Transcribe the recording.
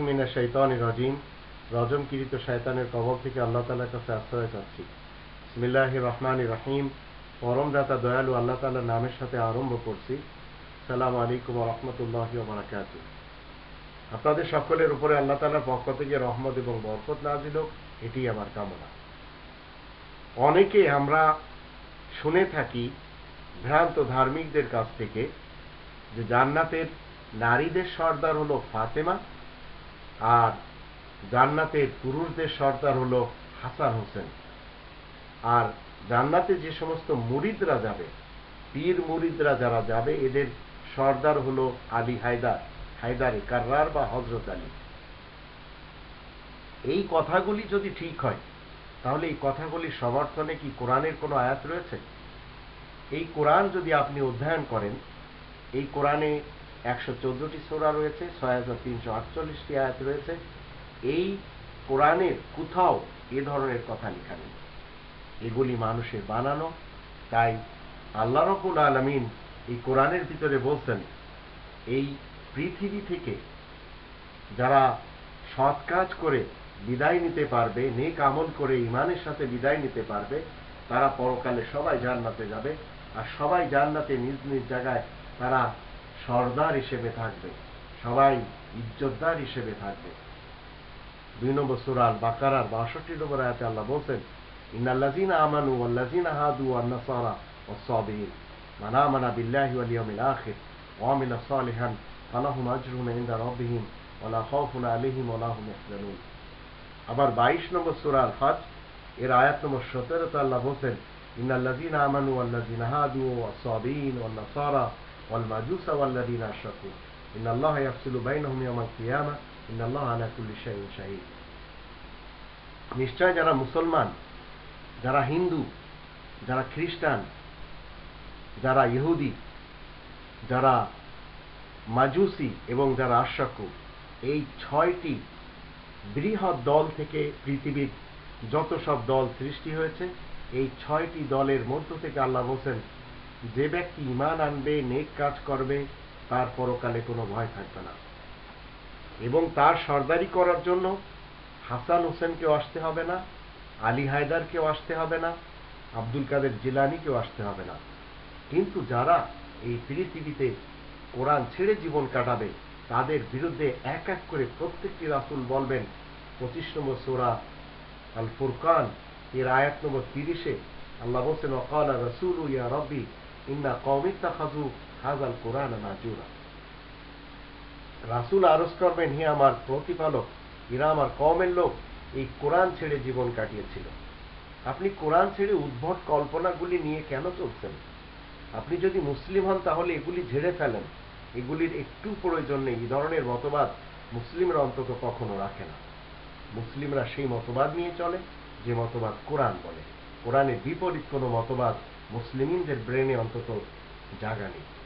মিনা রাজিম। কবল থেকে আল্লাহ তালার কাছে আশ্রয় চাচ্ছি। বিসমিল্লাহ রহমান দয়ালু আল্লাহ তালার নামের সাথে আরম্ভ করছি। সালাম আলাইকুম রহমতুল্লাহ বারাকাত। আপনাদের সকলের উপরে আল্লাহ তালার পক্ষ থেকে রহমত এবং বরকত নাজিল এটি আমার কামনা। অনেকে আমরা শুনে থাকি ভ্রান্ত ধার্মিকদের কাছ থেকে যে জান্নাতের নারীদের সর্দার হলো ফাতেমা আর জান্নাতের পুরুষদের সর্দার হলো হাসান হোসেন। আর জান্নাতে যে সমস্ত মুরিদরা যাবে, পীর মুরিদরা যারা যাবে, এদের সর্দার হলো আলী হায়দার, হায়দারে কার্রার বা হজরত আলী। এই কথাগুলি যদি ঠিক হয়, তাহলে এই কথাগুলি সমর্থনে কি কোরআনের কোনো আয়াত রয়েছে? এই কোরআন যদি আপনি অধ্যয়ন করেন, এই কোরআনে একশো চোদ্দটি সোরা রয়েছে, ছয় হাজার তিনশো আটচল্লিশটি আয়াত রয়েছে। এই কোরআনের কোথাও এ ধরনের কথা লেখা নেই। এগুলি মানুষের বানানো, তাই আল্লাহ রকুল আলমিন এই কোরআনের ভিতরে বলছেন, এই পৃথিবী থেকে যারা সৎ কাজ করে বিদায় নিতে পারবে, নেক আমল করে ইমানের সাথে বিদায় নিতে পারবে, তারা পরকালে সবাই জান্নাতে যাবে। আর সবাই জান্নাতে নিজ নিজ জায়গায় তারা সর্দার হিসেবে থাকবে, সবাই ইজ্জতদার হিসেবে থাকবে। দুই নম্বর সুরাল বাকারার বাষট্টি নম্বর আয়াতে আল্লাহ বলছেন আমানু ওয়ান্নাসারা ওয়াসসাবিন মান আমানা বিল্লাহি আখির সালিহান ফালাহুম আবার 22 নম্বর সূরা এর আয়াত নম্বর 17 তে আল্লাহ বলছেন ইন্নাল্লাজিনা আমানু ওয়াল্লাজিনা হাদু ওয়াসসাবিন ওয়ান্নাসারা والمجوس والذين أشركوا إن الله يفصل بينهم يوم القيامة إن الله على كل شيء شهيد নিশ্চয় যারা মুসলমান যারা হিন্দু যারা খ্রিস্টান যারা ইহুদি যারা মাজুসি এবং যারা আশাকু এই ছয়টি বৃহৎ দল থেকে পৃথিবীর যত সব দল সৃষ্টি হয়েছে এই ছয়টি দলের মধ্য থেকে আল্লাহ বলছেন যে ব্যক্তি ইমান আনবে, নেক কাজ করবে, তার পরকালে কোনো ভয় থাকবে না। এবং তার সর্দারি করার জন্য হাসান হোসেনকেও আসতে হবে না, আলী হায়দারকেও আসতে হবে না, আব্দুল কাদের জিলানিকেও আসতে হবে না। কিন্তু যারা এই পৃথিবীতে কোরআন ছেড়ে জীবন কাটাবে, তাদের বিরুদ্ধে এক এক করে প্রত্যেকটি রাসুল বলবেন, পঁচিশ নম্বর সোরা আল ফুরকান এর আয়াত নম্বর তিরিশে আল্লাহ বলছেন অকাল রসুল ইয়া রব্বি হাজাল কোরআন রাসুল করবেন আমার প্রতিপালক আমার কমের লোক, এই কোরআন ছেড়ে জীবন কাটিয়েছিল। আপনি কোরআন ছেড়ে উদ্ভট কল্পনাগুলি নিয়ে কেন চলছেন? আপনি যদি মুসলিম হন, তাহলে এগুলি ঝেড়ে ফেলেন। এগুলির একটু প্রয়োজন নেই। এই ধরনের মতবাদ মুসলিমরা অন্তত কখনো রাখে না। মুসলিমরা সেই মতবাদ নিয়ে চলে, যে মতবাদ কোরআন বলে। কোরআনের বিপরীত কোনো মতবাদ মুসলিমদের ব্রেনে অন্তত জাগা নেই।